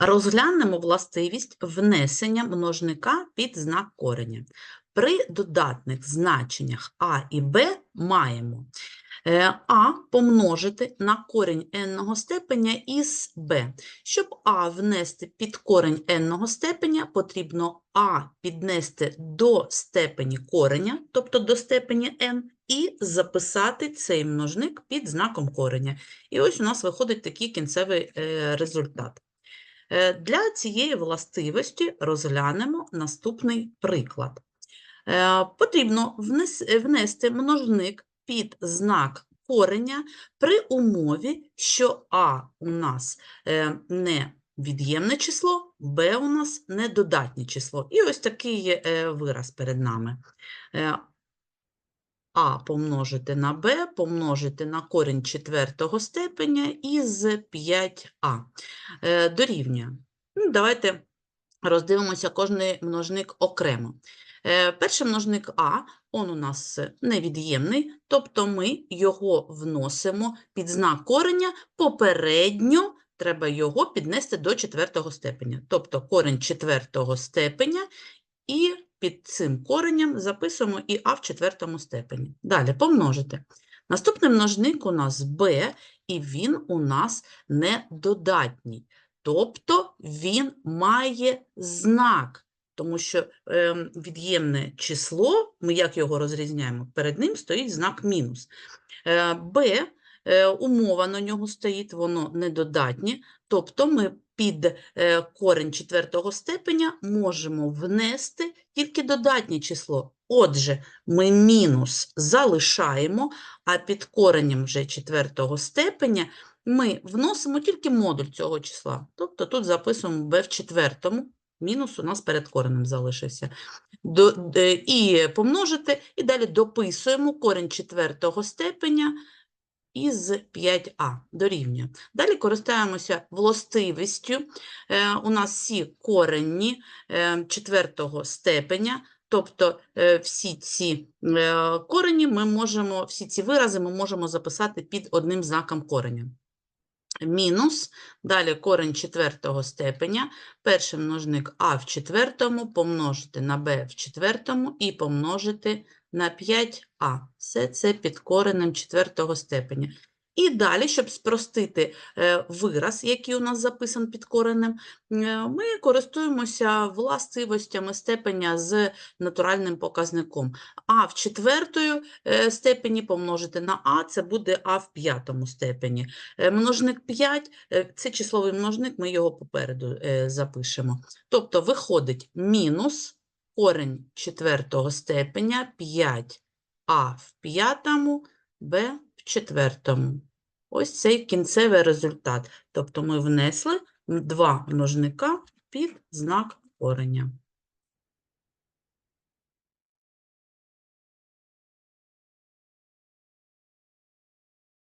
Розглянемо властивість внесення множника під знак кореня. При додатних значеннях а і б маємо е, а помножити на корінь n степеня із b. Щоб а внести під корінь n степеня, потрібно а піднести до степені кореня, тобто до степені n, і записати цей множник під знаком кореня. І ось у нас виходить такий кінцевий е, результат. Е, Для цієї властивості розглянемо наступний приклад. Е, Потрібно внести множник під знак кореня при умові, що а у нас е, не від'ємне число, б у нас не додатнє число. І ось такий є вираз перед нами. А помножити на b, помножити на корінь четвертого степеня із 5а. Е, Дорівнює. Ну, Давайте роздивимося кожний множник окремо. Е, Перший множник А, он у нас невід'ємний, тобто ми його вносимо під знак кореня, попередньо треба його піднести до четвертого степеня. Тобто корень четвертого степеня і під цим коренем записуємо і а в четвертому степені. Далі помножити. Наступний множник у нас b, і він у нас недодатній. Тобто він має знак, тому що ем, від'ємне число, ми як його розрізняємо, перед ним стоїть знак мінус. Е, b, е, умова на нього стоїть, воно недодатнє, тобто ми під е, корень четвертого степеня можемо внести тільки додатнє число. Отже, ми мінус залишаємо, а під коренем вже четвертого степеня ми вносимо тільки модуль цього числа. Тобто тут записуємо b в четвертому, мінус у нас перед коренем залишився. Е, і помножити, і далі дописуємо корень четвертого степеня із 5а дорівнює. Далі користуємося властивістю. Е, у нас всі корені е, четвертого степеня, тобто е, всі ці корені ми можемо, всі ці вирази ми можемо записати під одним знаком кореня. Мінус, далі корень четвертого степеня, перший множник а в четвертому помножити на b в четвертому і помножити на 5а. Все це під коренем четвертого степеня. І далі, щоб спростити е, вираз, який у нас записан під коренем, е, ми користуємося властивостями степеня з натуральним показником. А в четвертої е, степені помножити на а, це буде а в п'ятому степені. Множник 5 – це числовий множник, ми його попереду запишемо. Тобто виходить мінус корень четвертого степеня 5а в п'ятому, Б в четвертому. Ось цей кінцевий результат. Тобто ми внесли два множника під знак кореня.